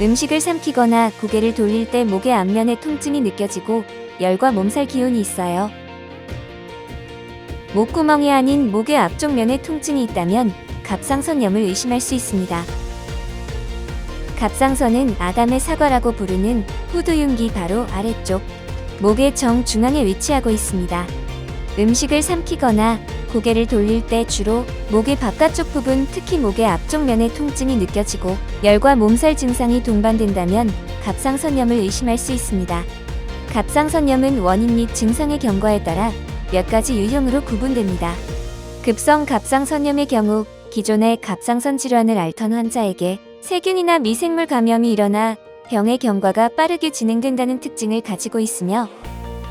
음식을 삼키거나 고개를 돌릴 때 목의 앞면에 통증이 느껴지고 열과 몸살 기운이 있어요. 목구멍이 아닌 목의 앞쪽 면에 통증이 있다면 갑상선염을 의심할 수 있습니다. 갑상선은 아담의 사과라고 부르는 후두윤기 바로 아래쪽 목의 정중앙에 위치하고 있습니다. 음식을 삼키거나 고개를 돌릴 때 주로 목의 바깥쪽 부분, 특히 목의 앞쪽 면에 통증이 느껴지고 열과 몸살 증상이 동반된다면 갑상선염을 의심할 수 있습니다. 갑상선염은 원인 및 증상의 경과에 따라 몇 가지 유형으로 구분됩니다. 급성 갑상선염의 경우 기존의 갑상선 질환을 앓던 환자에게 세균이나 미생물 감염이 일어나 병의 경과가 빠르게 진행된다는 특징을 가지고 있으며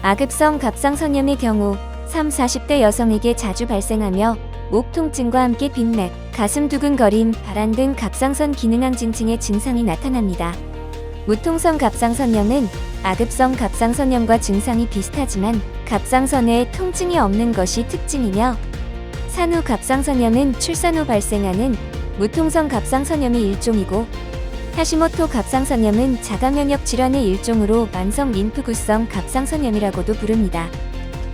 아급성 갑상선염의 경우 3, 40대 여성에게 자주 발생하며 목 통증과 함께 빈맥, 가슴 두근거림, 발한 등 갑상선 기능항 진층의 증상이 나타납니다. 무통성 갑상선염은 아급성 갑상선염과 증상이 비슷하지만 갑상선에 통증이 없는 것이 특징이며 산후 갑상선염은 출산 후 발생하는 무통성 갑상선염의 일종이고 하시모토 갑상선염은 자가면역 질환의 일종으로 만성 림프구성 갑상선염이라고도 부릅니다.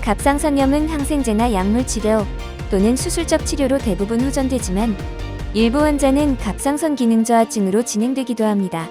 갑상선염은 항생제나 약물 치료 또는 수술적 치료로 대부분 호전되지만 일부 환자는 갑상선 기능 저하증으로 진행되기도 합니다.